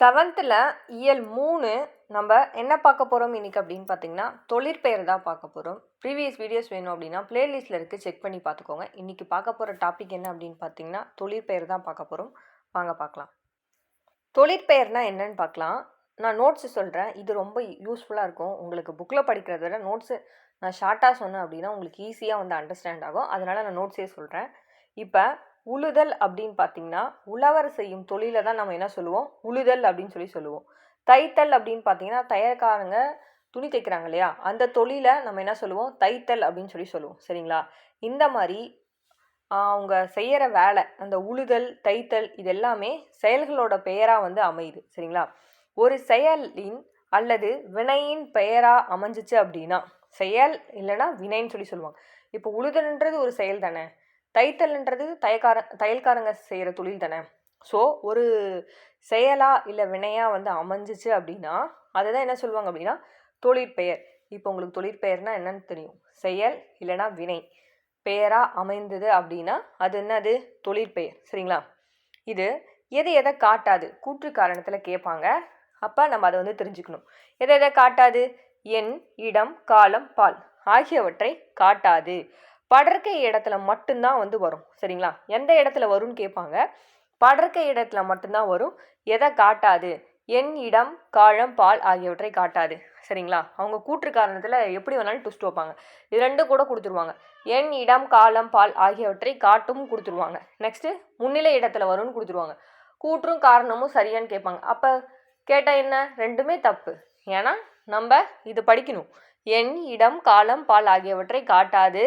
செவன்த்தில் இயல் மூணு நம்ம என்ன பார்க்க போகிறோம் இன்றைக்கி அப்படின்னு பார்த்தீங்கன்னா தொழிற்பெயர் தான் பார்க்க போகிறோம் ப்ரீவியஸ் வீடியோஸ் வேணும் அப்படின்னா பிளேலிஸ்ட்டில் இருக்குது செக் பண்ணி பார்த்துக்கோங்க. இன்றைக்கி பார்க்க போகிற டாபிக் என்ன அப்படின்னு பார்த்தீங்கன்னா தொழிற்பெயர் தான் பார்க்க போகிறோம் வாங்க பார்க்கலாம். தொழிற்பெயர்னால் என்னன்னு பார்க்கலாம். நான் நோட்ஸு சொல்கிறேன் இது ரொம்ப யூஸ்ஃபுல்லாக இருக்கும். உங்களுக்கு புக்கில் படிக்கிறத விட நோட்ஸு நான் ஷார்ட்டாக சொன்னேன் அப்படின்னா உங்களுக்கு ஈஸியாக வந்து அண்டர்ஸ்டாண்ட் ஆகும். அதனால் நான் நோட்ஸே சொல்கிறேன் இப்போ உழுதல் அப்படின்னு பார்த்தீங்கன்னா உழவர் செய்யும் தொழிலை தான் நம்ம என்ன சொல்லுவோம்? உழுதல் அப்படின்னு சொல்லி சொல்லுவோம். தைத்தல் அப்படின்னு பார்த்தீங்கன்னா தையற்காரங்க துணி தைக்கிறாங்க இல்லையா? அந்த தொழிலை நம்ம என்ன சொல்லுவோம்? தைத்தல் அப்படின்னு சொல்லி சொல்லுவோம். சரிங்களா? இந்த மாதிரி அவங்க செய்கிற வேலை அந்த உழுதல் தைத்தல் இது எல்லாமே செயல்களோட பெயராக வந்து அமையுது. சரிங்களா? ஒரு செயலின் அல்லது வினையின் பெயராக அமைஞ்சிச்சு அப்படின்னா செயல் இல்லைன்னா வினைன்னு சொல்லி சொல்லுவாங்க. இப்போ உழுதல்ன்றது ஒரு செயல் தானே? தைத்தல்ன்றது தையக்கார தையல்காரங்க செய்கிற தொழில் தானே. ஸோ ஒரு செயலா இல்லை வினையாக வந்து அமைஞ்சிச்சு அப்படின்னா அதை தான் என்ன சொல்லுவாங்க அப்படின்னா தொழிற்பெயர் இப்போ உங்களுக்கு தொழிற்பெயர்னா என்னன்னு தெரியும். செயல் இல்லைன்னா வினை. பெயராக அமைந்தது அப்படின்னா அது என்னது? தொழிற்பெயர் சரிங்களா? இது எதை எதை காட்டாது? கூற்று காரணத்தில் கேட்பாங்க அப்போ நம்ம அதை வந்து தெரிஞ்சுக்கணும். எதை எதை காட்டாது? எண் இடம் காலம் பால் ஆகியவற்றை காட்டாது. படர்க்கை இடத்துல மட்டும்தான் வந்து வரும். சரிங்களா? எந்த இடத்துல வரும்னு கேட்பாங்க. படர்க்கை இடத்துல மட்டும்தான் வரும். எதை காட்டாது? எண் இடம் காலம் பால் ஆகியவற்றை காட்டாது. சரிங்களா? அவங்க கூற்று காரணத்தில் எப்படி வேணாலும் ட்விஸ்ட் வைப்பாங்க. இது ரெண்டும் கூட கொடுத்துருவாங்க. எண் இடம் காலம் பால் ஆகியவற்றை காட்டும் கொடுத்துருவாங்க. நெக்ஸ்ட்டு முன்னிலை இடத்துல வரும்னு கொடுத்துருவாங்க. கூற்றும் காரணமும் சரியான்னு கேட்பாங்க. அப்போ கேட்டால் என்ன? ரெண்டுமே தப்பு. ஏன்னா நம்ம இது படிக்கணும். எண் இடம் காலம் பால் ஆகியவற்றை காட்டாது.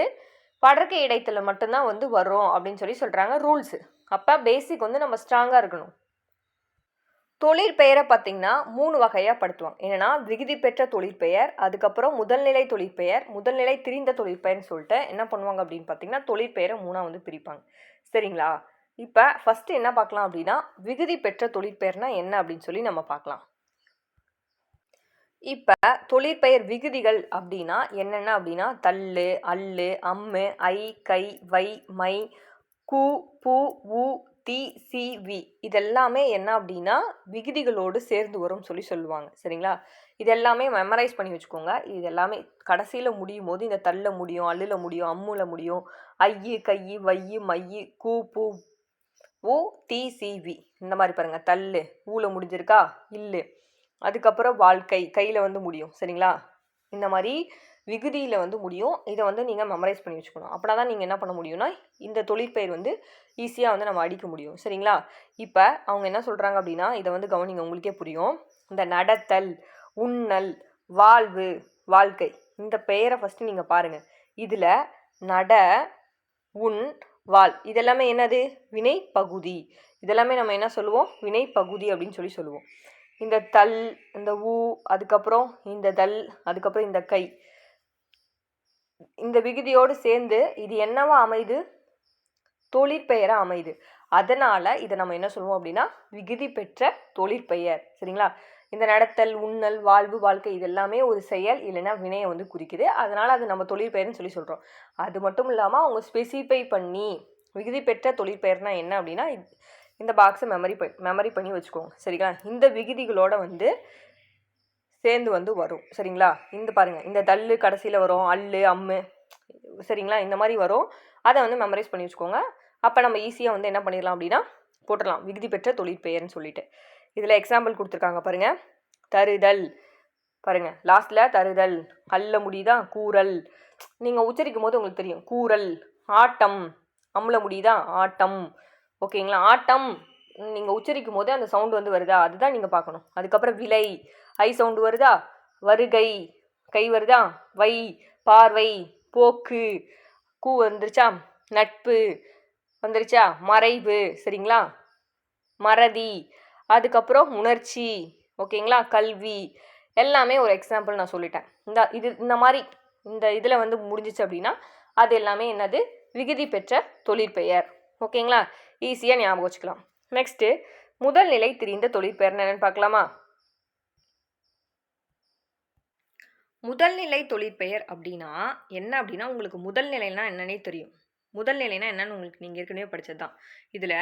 படர்க்கை இடத்துல மட்டும்தான் வந்து வரும் அப்படின்னு சொல்லி சொல்கிறாங்க ரூல்ஸு. அப்போ பேசிக் வந்து நம்ம ஸ்ட்ராங்காக இருக்கணும். தொழிற்பெயரை பார்த்தீங்கன்னா மூணு வகையாக படுத்துவாங்க. என்னென்னா விகுதி பெற்ற தொழிற்பெயர் அதுக்கப்புறம் முதல்நிலை தொழிற்பெயர் முதல்நிலை திரிந்த தொழிற்பெயர்னு சொல்லிட்டு என்ன பண்ணுவாங்க அப்படின்னு பார்த்தீங்கன்னா தொழிற்பெயரை மூணாக வந்து பிரிப்பாங்க. சரிங்களா? இப்போ ஃபஸ்ட்டு என்ன பார்க்கலாம் அப்படின்னா விகுதி பெற்ற தொழிற்பெயர்னா என்ன அப்படின்னு சொல்லி நம்ம பார்க்கலாம். இப்போ தொழிற்பெயர் விகுதிகள் அப்படின்னா என்னென்ன அப்படின்னா தள்ளு அல்லு அம்மு ஐ கை வை மை கு பு உ தி சி வி. இதெல்லாமே என்ன அப்படின்னா விகுதிகளோடு சேர்ந்து வரும்னு சொல்லி சொல்லுவாங்க. சரிங்களா? இதெல்லாமே மெமரைஸ் பண்ணி வச்சுக்கோங்க. இது எல்லாமே கடைசியில் முடியும் போது இந்த தள்ள முடியும் அல்லுல முடியும் அம்முல முடியும். ஐயு கையு வையு மையு கூ பூ ஊ தி சி வி. இந்த மாதிரி பாருங்கள் தள்ளு ஊல முடிஞ்சிருக்கா? இல்லு. அதுக்கப்புறம் வாழ்க்கை கையில் வந்து முடியும். சரிங்களா? இந்த மாதிரி விகுதியில் வந்து முடியும். இதை வந்து நீங்கள் மெமரைஸ் பண்ணி வச்சுக்கணும். அப்படின்னா தான் நீங்கள் என்ன பண்ண முடியும்னா இந்த தொழிற்பெயர் வந்து ஈஸியாக வந்து நம்ம அடிக்க முடியும். சரிங்களா? இப்போ அவங்க என்ன சொல்கிறாங்க அப்படின்னா இதை வந்து கவனிங்க. உங்களுக்கே புரியும். இந்த நடத்தல் உண்ணல் வாழ்வு வாழ்க்கை இந்த பெயரை ஃபஸ்ட்டு நீங்கள் பாருங்கள் இதில் நட உன் வாழ் இதெல்லாமே என்னது? வினை பகுதி இதெல்லாமே நம்ம என்ன சொல்லுவோம்? வினை பகுதி அப்படின்னு சொல்லி சொல்லுவோம். இந்த தல் இந்த ஊ அதுக்கப்புறம் இந்த தல் அதுக்கப்புறம் இந்த கை. இந்த விகுதியோடு சேர்ந்து இது என்னவா அமைது? தொழிற்பெயராக அமைது. அதனால் இதை நம்ம என்ன சொல்லுவோம் அப்படின்னா விகுதி பெற்ற தொழிற்பெயர். சரிங்களா? இந்த நடத்தல் உண்ணல் வாழ்வு வாழ்க்கை இது எல்லாமே ஒரு செயல் இல்லைன்னா வினையை வந்து குறிக்குது. அதனால் அது நம்ம தொழிற்பெயர்னு சொல்லி சொல்கிறோம் அது மட்டும் இல்லாமல் அவங்க ஸ்பெசிஃபை பண்ணி விகுதி பெற்ற தொழிற்பெயர்னால் என்ன அப்படின்னா இந்த பாக்ஸை மெமரி ப மெமரி பண்ணி வச்சுக்கோங்க. சரிங்களா? இந்த விகுதிகளோட வந்து சேர்ந்து வந்து வரும். சரிங்களா? இந்த பாருங்கள் இந்த தள்ளு கடைசியில் வரும். அல்லு அம்மு. சரிங்களா? இந்த மாதிரி வரும். அதை வந்து மெமரைஸ் பண்ணி வச்சுக்கோங்க. அப்போ நம்ம ஈஸியாக வந்து என்ன பண்ணிடலாம் அப்படின்னா போட்டுடலாம். விகுதி பெற்ற தொழிற்பெயர்னு சொல்லிட்டு. இதில் எக்ஸாம்பிள் கொடுத்துருக்காங்க பாருங்கள் தருதல். பாருங்கள் லாஸ்ட்டில் தருதல். கல்ல முடியுதா? கூறல். நீங்கள் உச்சரிக்கும் போது உங்களுக்கு தெரியும். கூறல். ஆட்டம். அம்ல முடியுதா? ஆட்டம். ஓகேங்களா? ஆட்டம். நீங்கள் உச்சரிக்கும் போதே அந்த சவுண்டு வந்து வருதா? அதுதான் நீங்கள் பார்க்கணும். அதுக்கப்புறம் விலை. ஐ சவுண்டு வருதா? வருகை. கை வருதா? வை. பார்வை. போக்கு. கூ வந்துருச்சா? நட்பு. வந்துருச்சா? மறைவு. சரிங்களா? மறதி. அதுக்கப்புறம் உணர்ச்சி. ஓகேங்களா? கல்வி. எல்லாமே ஒரு எக்ஸாம்பிள் நான் சொல்லிட்டேன். இந்த இது இந்த மாதிரி இந்த இதில் வந்து முடிஞ்சிச்சு அப்படின்னா அது எல்லாமே என்னது? விகுதி பெற்ற தொழிற்பெயர். ஓகேங்களா? ஈஸியாக ஞாபகம் வச்சுக்கலாம். நெக்ஸ்ட்டு முதல் நிலை திரிந்த தொழிற்பெயர் என்னென்னு பார்க்கலாமா? முதல் நிலை தொழிற்பெயர் அப்படின்னா என்ன அப்படின்னா உங்களுக்கு முதல் நிலைனா என்னன்னே தெரியும். முதல் நிலைனா என்னன்னு உங்களுக்கு நீங்கள் ஏற்கனவே படிச்சது தான் இதில்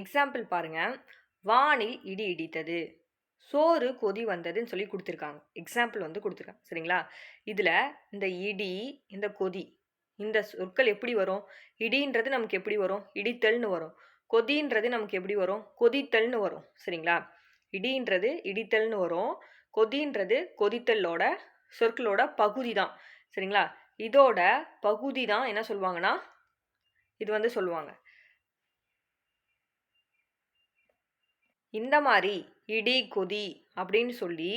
எக்ஸாம்பிள் பாருங்கள் வானில் இடி இடித்தது. சோறு கொதி வந்ததுன்னு சொல்லி கொடுத்துருக்காங்க. எக்ஸாம்பிள் வந்து கொடுத்துருக்காங்க. சரிங்களா? இதில் இந்த இடி இந்த கொதி இந்த சொற்கள் எப்படி வரும்? இடின்றது நமக்கு எப்படி வரும்? இடித்தல்னு வரும். கொதின்றது நமக்கு எப்படி வரும்? கொதித்தல்னு வரும். சரிங்களா? இடின்றது இடித்தல்னு வரும். கொதின்றது கொதித்தலோட சொற்களோட பகுதி தான் சரிங்களா? இதோட பகுதி தான் என்ன சொல்லுவாங்கன்னா இது வந்து சொல்லுவாங்க. இந்த மாதிரி இடி கொதி அப்படின்னு சொல்லி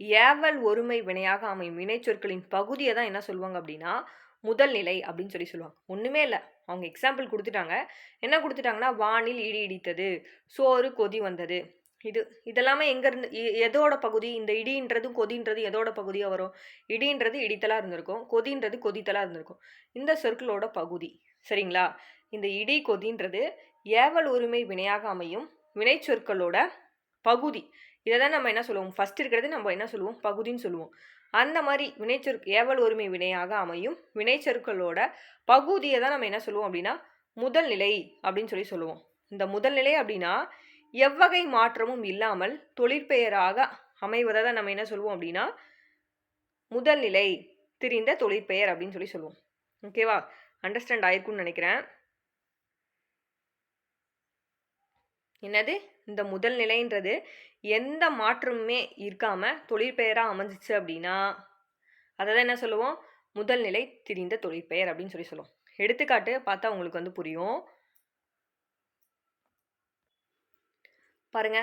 ஏவல் ஒருமை வினையாக அமையும் வினைச்சொற்களின் பகுதியை தான் என்ன சொல்லுவாங்க அப்படின்னா முதல் நிலை அப்படின்னு சொல்லி சொல்லுவாங்க. ஒன்றுமே இல்லை. அவங்க எக்ஸாம்பிள் கொடுத்துட்டாங்க. என்ன கொடுத்துட்டாங்கன்னா வானில் இடி இடித்தது சோறு கொதி வந்தது. இது இதெல்லாமே எங்கேருந்து எதோட பகுதி? இந்த இடின்றதும் கொதின்றது எதோட பகுதியாக வரும்? இடின்றது இடித்தலாக இருந்திருக்கும். கொதின்றது கொதித்தலாக இருந்திருக்கும். இந்த சொற்களோட பகுதி. சரிங்களா? இந்த இடி கொதின்றது ஏவல் உரிமை வினையாக அமையும். வினைச்சொற்களோட பகுதி. இதை தான் நம்ம என்ன சொல்லுவோம்? ஃபஸ்ட் இருக்கிறது நம்ம என்ன சொல்லுவோம்? பகுதின்னு சொல்லுவோம். அந்த மாதிரி வினைச்சொரு ஏவல் ஒருமை வினையாக அமையும். வினைச்சொற்களோட பகுதியை தான் நம்ம என்ன சொல்லுவோம் அப்படின்னா முதல் நிலை அப்படின்னு சொல்லி சொல்லுவோம். இந்த முதல் நிலை அப்படின்னா எவ்வகை மாற்றமும் இல்லாமல் தொழிற்பெயராக அமைவதை தான் நம்ம என்ன சொல்லுவோம் அப்படின்னா முதல் நிலை திரிந்த தொழிற்பெயர் அப்படின்னு சொல்லி சொல்லுவோம். ஓகேவா அண்டர்ஸ்டாண்ட் ஆயிருக்கும்னு நினைக்கிறேன். என்னது? இந்த முதல் நிலைன்றது எந்த மாற்றமுமே இருக்காமல் தொழிற்பெயராக அமைஞ்சிச்சு அப்படின்னா அதை தான் என்ன சொல்லுவோம்? முதல் நிலை திரிந்த தொழிற்பெயர் அப்படின்னு சொல்லி சொல்லுவோம். எடுத்துக்காட்டு பார்த்தா உங்களுக்கு வந்து புரியும். பாருங்க.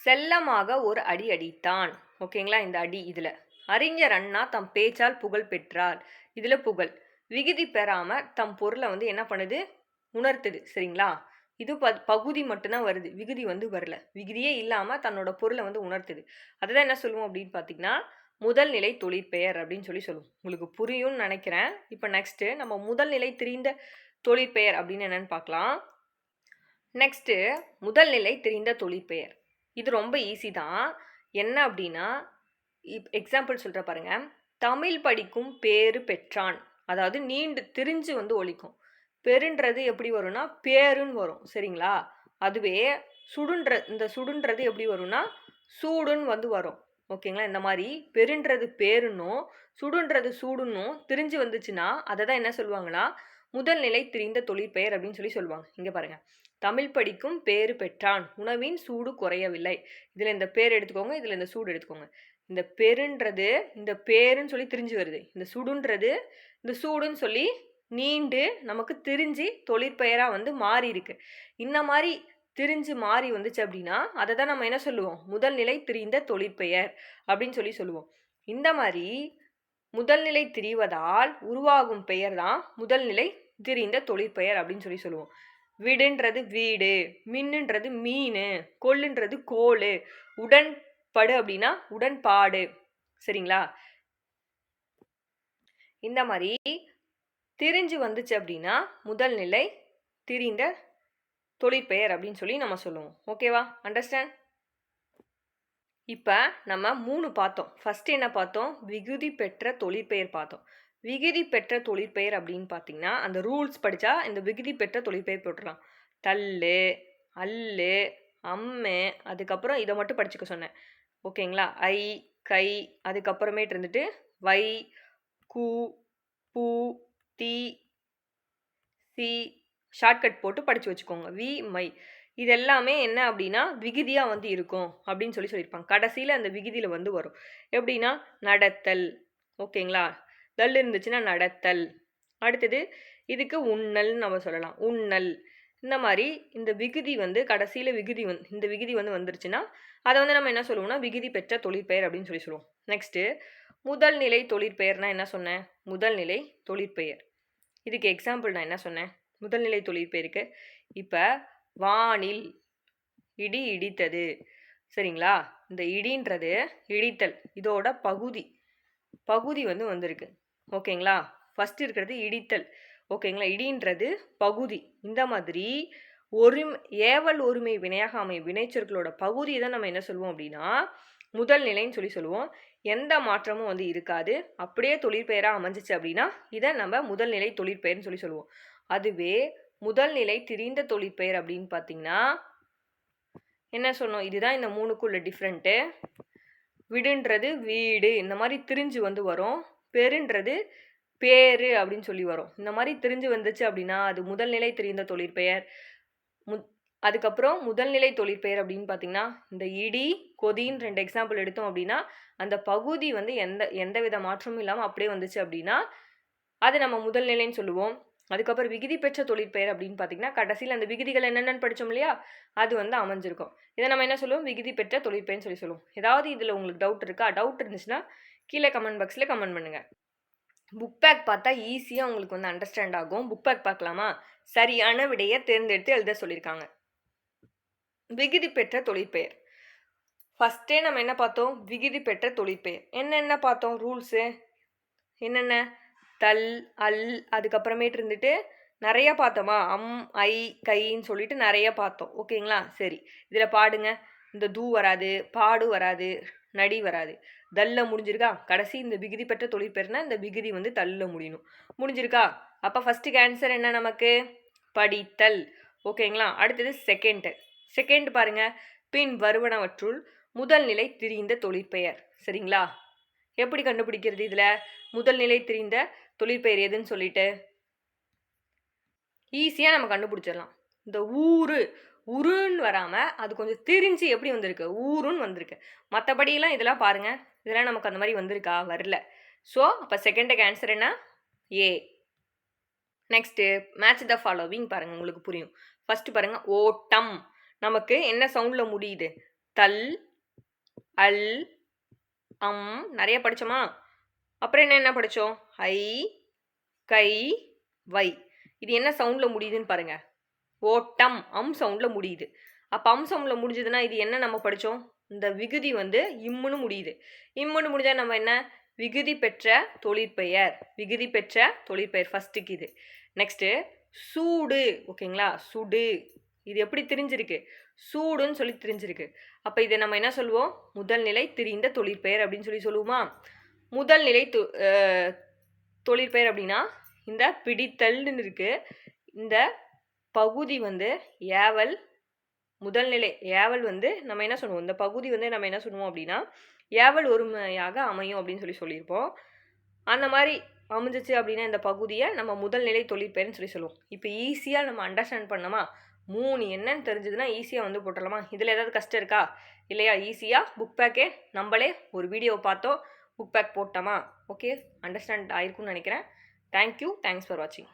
செல்லமாக ஒரு அடி அடித்தான். ஓகேங்களா? இந்த அடி இதில். அறிஞர் அண்ணா தம் பேச்சால் புகழ் பெற்றார். இதில் புகழ். விகுதி பெறாமல் தம் பொருளை வந்து என்ன பண்ணுது? உணர்த்துது. சரிங்களா? இது ப பகுதி மட்டும்தான் வருது. விகுதி வந்து வரல. விகுதியே இல்லாமல் தன்னோட பொருளை வந்து உணர்த்துது. அதுதான் என்ன சொல்லுவோம் அப்படின்னு பார்த்தீங்கன்னா முதல் நிலை தொழிற்பெயர் அப்படின்னு சொல்லி சொல்லுவோம். உங்களுக்கு புரியும்னு நினைக்கிறேன். இப்போ நெக்ஸ்ட்டு நம்ம முதல் நிலை தெரிந்த தொழிற்பெயர் அப்படின்னு என்னென்னு பார்க்கலாம் நெக்ஸ்ட்டு முதல் நிலை தெரிந்த தொழிற்பெயர் இது ரொம்ப ஈஸி தான். என்ன அப்படின்னா இப் எக்ஸாம்பிள் சொல்கிற பாருங்க. தமிழ் படிக்கும் பேரு பெற்றான். அதாவது நீண்டு திரிஞ்சு வந்து ஒழிக்கும். பெருன்றது எப்படி வரும்னா பேருன்னு வரும். சரிங்களா? அதுவே சுடுன்ற இந்த சுடுன்றது எப்படி வரும்னா சூடுன்னு வந்து வரும். ஓகேங்களா? இந்த மாதிரி பெருன்றது பேருன்னும் சுடுன்றது சூடுன்னும் திரிஞ்சு வந்துச்சுன்னா அதை தான் என்ன சொல்லுவாங்கன்னா முதல் நிலை திரிந்த தொழிற்பெயர் அப்படின்னு சொல்லி சொல்லுவாங்க. இங்கே பாருங்கள் தமிழ் படிக்கும் பேரு பெற்றான். உணவின் சூடு குறையவில்லை. இதில் இந்த பேர் எடுத்துக்கோங்க இதில் இந்த சூடு எடுத்துக்கோங்க. இந்த பெருன்றது இந்த பேருன்னு சொல்லி திரிஞ்சு வருது. இந்த சுடுன்றது இந்த சூடுன்னு சொல்லி நீண்டு நமக்கு திரிஞ்சு தொழிற்பெயராக வந்து மாறி இருக்கு இந்த மாதிரி திரிஞ்சு மாறி வந்துச்சு அப்படின்னா அதை தான் நம்ம என்ன சொல்லுவோம்? முதல் நிலை திரிந்த தொழிற்பெயர் அப்படின்னு சொல்லி சொல்லுவோம். இந்த மாதிரி முதல் நிலை திரிவதால் உருவாகும் பெயர் தான் முதல் நிலை திரிந்த தொழிற்பெயர் அப்படின்னு சொல்லி சொல்லுவோம். விடுன்றது வீடு மின்னுன்றது மீன் கொள்ளுன்றது கோல் உடன்படு அப்படின்னா உடன்பாடு. சரிங்களா? இந்த மாதிரி திரிஞ்சு வந்துச்சு அப்படின்னா முதல் நிலை திரிந்த தொழிற்பெயர் அப்படின்னு சொல்லி நம்ம சொல்லுவோம். ஓகேவா அண்டர்ஸ்டாண்ட் இப்போ நம்ம மூணு பார்த்தோம். ஃபஸ்ட் என்ன பார்த்தோம்? விகுதி பெற்ற தொழிற்பெயர் பார்த்தோம். விகுதி பெற்ற தொழிற்பெயர் அப்படின்னு பார்த்தீங்கன்னா அந்த ரூல்ஸ் படித்தா இந்த விகுதி பெற்ற தொழிற்பெயர் போட்டுடலாம். தள்ளு அல்லு அம்மு அதுக்கப்புறம் இதை மட்டும் படிச்சுக்க சொன்னேன். ஓகேங்களா ஐ கை அதுக்கப்புறமேட்டு இருந்துட்டு வை கூ பூ டி சி ஷார்ட்கட் போட்டு படித்து வச்சுக்கோங்க. வி மை. இது எல்லாமே என்ன அப்படின்னா விகுதியாக வந்து இருக்கும் அப்படின்னு சொல்லி சொல்லியிருப்பாங்க. கடைசியில் அந்த விகுதியில் வந்து வரும். எப்படின்னா நடத்தல். ஓகேங்களா? தல் இருந்துச்சுன்னா நடத்தல். அடுத்தது இதுக்கு உண்ணல்னு நம்ம சொல்லலாம். உண்ணல். இந்த மாதிரி இந்த விகுதி வந்து கடைசியில் விகுதி வந்து இந்த விகுதி வந்து வந்துருச்சுன்னா அதை வந்து நம்ம என்ன சொல்லுவோம்னா விகுதி பெற்ற தொழிற்பெயர் அப்படின்னு சொல்லி சொல்லுவோம். நெக்ஸ்ட்டு முதல் நிலை தொழிற்பெயர்னா என்ன சொன்னேன் முதல் நிலை தொழிற்பெயர் இதுக்கு எக்ஸாம்பிள் நான் என்ன சொன்னேன்? முதல் நிலை தொழிற்பெயருக்கு இப்போ வானில் இடி இடித்தது. சரிங்களா? இந்த இடின்றது இடித்தல். இதோட பகுதி. பகுதி வந்து வந்திருக்கு. ஓகேங்களா? ஃபஸ்ட் இருக்கிறது இடித்தல். ஓகேங்களா? இடின்றது பகுதி. இந்த மாதிரி ஒரு ஏவல் ஒருமை வினையாக அமையும். வினைச்சொற்களோட பகுதியை தான் நம்ம என்ன சொல்லுவோம் அப்படின்னா முதல் நிலைன்னு சொல்லி சொல்லுவோம். எந்த மாற்றமும் வந்து இருக்காது. அப்படியே தொழிற்பெயராக அமைஞ்சிச்சு அப்படின்னா இதை நம்ம முதல் நிலை தொழிற்பெயர்னு சொல்லி சொல்லுவோம். அதுவே முதல் நிலை திரிந்த தொழிற்பெயர் அப்படின்னு பார்த்தீங்கன்னா என்ன சொன்னோம்? இதுதான் இந்த மூணுக்குள்ள டிஃப்ரெண்ட்டு விடுன்றது வீடு. இந்த மாதிரி திரிஞ்சு வந்து வரும். பெருன்றது பேரு அப்படின்னு சொல்லி வரும். இந்த மாதிரி திரிஞ்சு வந்துச்சு அப்படின்னா அது முதல்நிலை தெரிந்த தொழிற்பெயர். மு அதுக்கப்புறம் முதல்நிலை தொழிற்பெயர் அப்படின்னு பார்த்தீங்கன்னா இந்த இடி கொதின்னு ரெண்டு எக்ஸாம்பிள் எடுத்தோம் அப்படின்னா அந்த பகுதி வந்து எந்த எந்த வித மாற்றமும் இல்லாமல் அப்படியே வந்துச்சு அப்படின்னா அது நம்ம முதல்நிலைன்னு சொல்லுவோம். அதுக்கப்புறம் விகுதி பெற்ற தொழிற்பெயர் அப்படின்னு பார்த்தீங்கன்னா கடைசியில் அந்த விகுதிகள் என்னென்னு படித்தோம் இல்லையா? அது வந்து அமைஞ்சிருக்கும். இதை நம்ம என்ன சொல்லுவோம்? விகுதி பெற்ற தொழிற்பெயர்னு சொல்லி சொல்லுவோம். ஏதாவது இதில் உங்களுக்கு டவுட் இருக்கா? டவுட் இருந்துச்சுன்னா கீழே கமெண்ட் பாக்ஸில் கமெண்ட் பண்ணுங்கள் புக் பேக் பார்த்தா ஈஸியாக உங்களுக்கு வந்து அண்டர்ஸ்டாண்ட் ஆகும். புக் பேக் பார்க்கலாமா? சரியான விடையை தேர்ந்தெடுத்து எழுத சொல்லியிருக்காங்க. விகுதி பெற்ற தொழிற்பெயர். ஃபஸ்ட்டே நம்ம என்ன பார்த்தோம்? விகுதி பெற்ற தொழிற்பெயர். என்னென்ன பார்த்தோம்? ரூல்ஸு என்னென்ன? தல் அல் அதுக்கப்புறமேட்டு இருந்துட்டு நிறைய பார்த்தோமா? அம் ஐ கைன்னு சொல்லிட்டு நிறைய பார்த்தோம். ஓகேங்களா? சரி. இதில் பாடுங்க. இந்த தூ வராது பாடு வராது நடி வராது. தல்ல முடிஞ்சிருக்கா? கடைசி இந்த விகுதி பெற்ற தொழிற்பெயர்னா இந்த விகுதி வந்து தல்ல முடியணும். முடிஞ்சிருக்கா? அப்போ ஃபஸ்ட்டுக்கு ஆன்சர் என்ன நமக்கு? படித்தல். ஓகேங்களா? அடுத்தது செகண்ட் செகண்ட் பாருங்க. பின் வருவனவற்றுள் முதல் நிலை திரிந்த தொழிற்பெயர். சரிங்களா? எப்படி கண்டுபிடிக்கிறது இதில்? முதல் நிலை திரிந்த தொழிற்பெயர் எதுன்னு சொல்லிட்டு. ஈஸியாக நம்ம கண்டுபிடிச்சிடலாம். இந்த ஊரு உருன்னு வராமல் அது கொஞ்சம் திரிஞ்சு எப்படி வந்திருக்கு? ஊருன்னு வந்திருக்கு. மற்றபடியெல்லாம் இதெல்லாம் பாருங்கள் இதெல்லாம் நமக்கு அந்த மாதிரி வந்திருக்கா? வரல. ஸோ அப்போ செகண்டுக்கு ஆன்சர் என்ன? ஏ நெக்ஸ்ட்டு மேட்ச் த ஃபாலோவிங் பாருங்கள் உங்களுக்கு புரியும். ஃபஸ்ட்டு பாருங்கள் ஓட்டம். நமக்கு என்ன சவுண்டில் முடியுது? தல் அல் அம் நிறைய படித்தோமா அப்புறம் என்ன என்ன படித்தோம் ஐ கை வை. இது என்ன சவுண்டில் முடியுதுன்னு பாருங்கள் ஓட்டம் அம் சவுண்டில் முடியுது. அப்போ அம் சவுண்டில் முடிஞ்சதுன்னா இது என்ன நம்ம படித்தோம் இந்த விகுதி வந்து இம்முன்னு முடியுது. இம்முன்னு முடிஞ்சால் நம்ம என்ன? விகுதி பெற்ற தொழிற்பெயர். விகுதி பெற்ற தொழிற்பெயர் ஃபஸ்ட்டுக்கு இது. நெக்ஸ்ட்டு சூடு ஓகேங்களா சுடு. இது எப்படி தெரிஞ்சிருக்கு? சூடுன்னு சொல்லி தெரிஞ்சிருக்கு. அப்போ இதை நம்ம என்ன சொல்லுவோம்? முதல் நிலை திரிந்த தொழிற்பெயர் அப்படின்னு சொல்லி சொல்லுவோமா? முதல் நிலை தொ தொழிற்பெயர் அப்படின்னா இந்த பிடித்தல்னு இருக்குது இந்த பகுதி வந்து ஏவல் முதல்நிலை ஏவல் வந்து நம்ம என்ன சொல்லுவோம்? இந்த பகுதி வந்து நம்ம என்ன சொல்லுவோம் அப்படின்னா ஏவல் ஒருமையாக அமையும் அப்படின்னு சொல்லி சொல்லியிருப்போம். அந்த மாதிரி அமைஞ்சிச்சு அப்படின்னா இந்த பகுதியை நம்ம முதல்நிலை தொழிற்பெயர்னு சொல்லி சொல்லுவோம். இப்போ ஈஸியாக நம்ம அண்டர்ஸ்டாண்ட் பண்ணோமா மூணு என்னன்னு தெரிஞ்சதுன்னா ஈஸியாக வந்து போட்டுடலாமா இதில் ஏதாவது கஷ்டம் இருக்கா? இல்லையா? ஈஸியாக புக் பேக்கே நம்மளே ஒரு வீடியோ பார்த்தோம். புக் பேக் போட்டோமா? ஓகே அண்டர்ஸ்டாண்ட் ஆயிருக்கும்னு நினைக்கிறேன். தேங்க்யூ தேங்க்ஸ் ஃபார் வாட்சிங்